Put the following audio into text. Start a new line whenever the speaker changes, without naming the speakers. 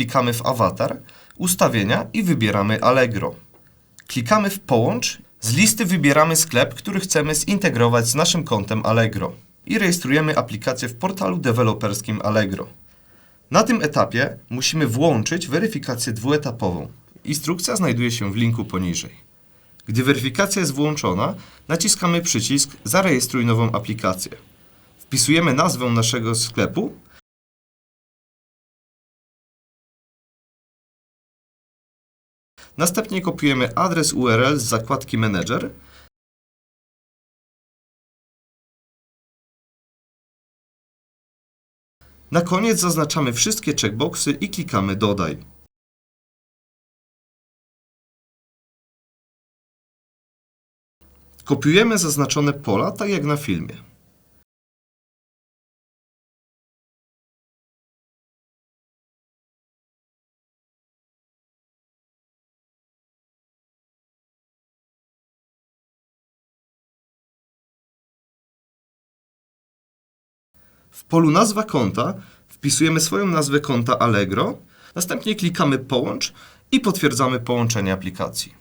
klikamy w awatar, ustawienia i wybieramy Allegro. Klikamy w połącz, z listy wybieramy sklep, który chcemy zintegrować z naszym kontem Allegro i rejestrujemy aplikację w portalu deweloperskim Allegro. Na tym etapie musimy włączyć weryfikację dwuetapową. Instrukcja znajduje się w linku poniżej. Gdy weryfikacja jest włączona, naciskamy przycisk Zarejestruj nową aplikację. Wpisujemy nazwę naszego sklepu Następnie kopiujemy adres URL z zakładki Manager. Na koniec zaznaczamy wszystkie checkboxy i klikamy Dodaj. Kopiujemy zaznaczone pola, tak jak na filmie. W polu nazwa konta wpisujemy swoją nazwę konta Allegro, następnie klikamy połącz i potwierdzamy połączenie aplikacji.